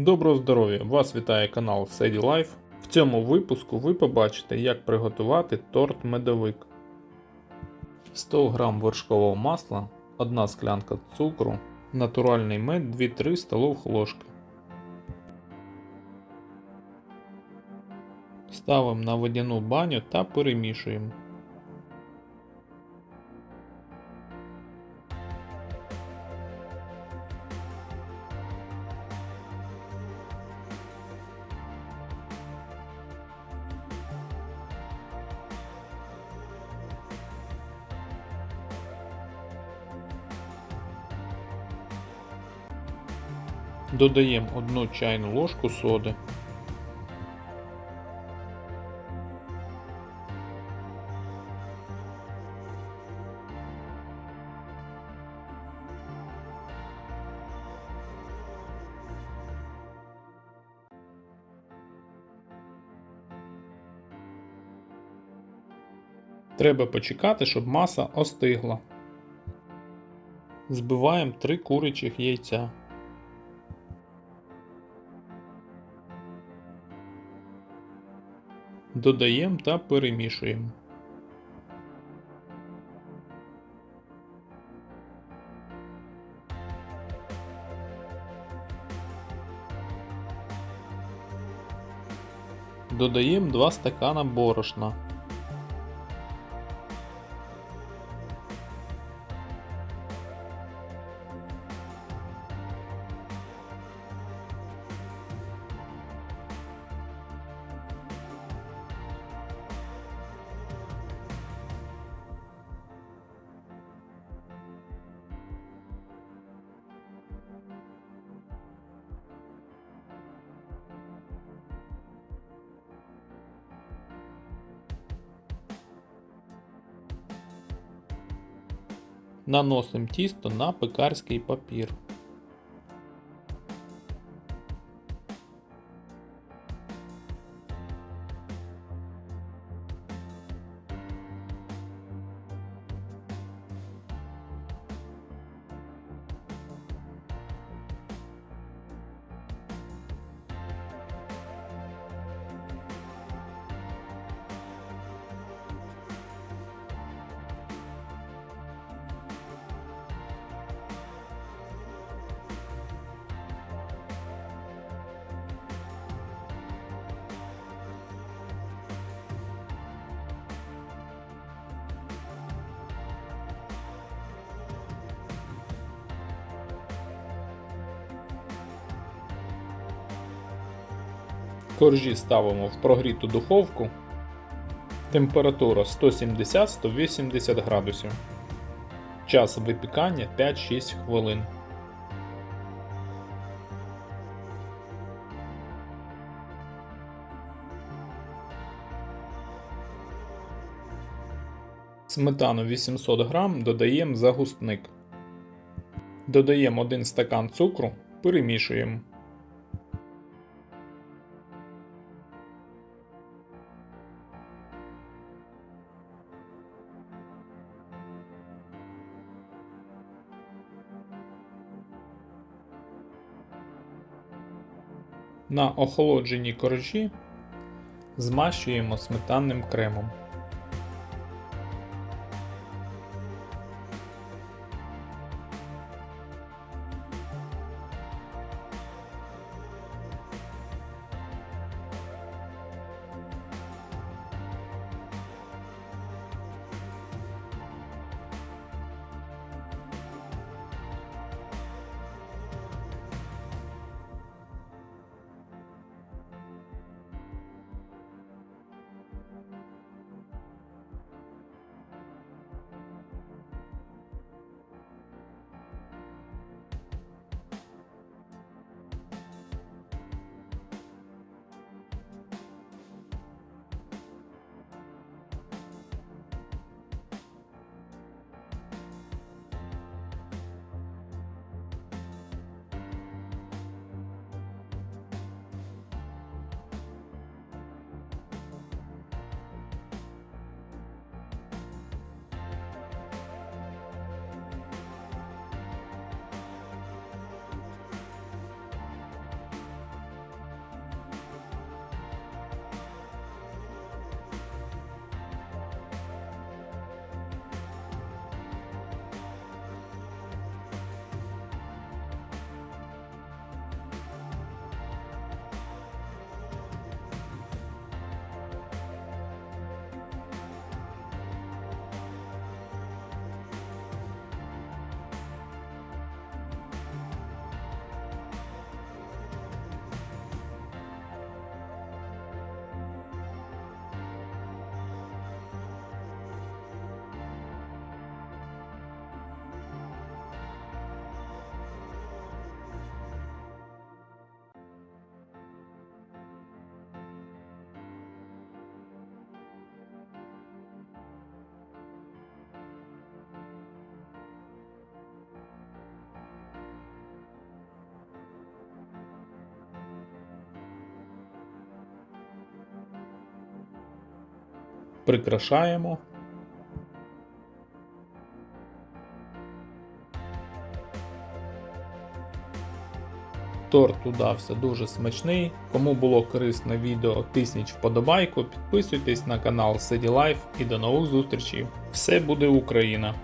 Доброго здоров'я! Вас вітає канал Sedy Life. В цьому випуску ви побачите, як приготувати торт медовик. 100 г вершкового масла, 1 склянка цукру, натуральний мед 2-3 столових ложки. Ставимо на водяну баню та перемішуємо. Додаємо 1 чайну ложку соди. Треба почекати, щоб маса остигла. Збиваємо 3 курячих яйця. Додаємо та перемішуємо. Додаємо 2 стакана борошна. Наносимо тісто на пекарський папір. Коржі ставимо в прогріту духовку. Температура 170-180 градусів. Час випікання 5-6 хвилин. Сметану 800 г додаємо за густник. Додаємо 1 стакан цукру, перемішуємо. На охолодженій коржі змащуємо сметанним кремом. Прикрашаємо. Торт удався дуже смачний. Кому було корисне відео, тисніть вподобайку, підписуйтесь на канал City Life і до нових зустрічей. Все буде Україна!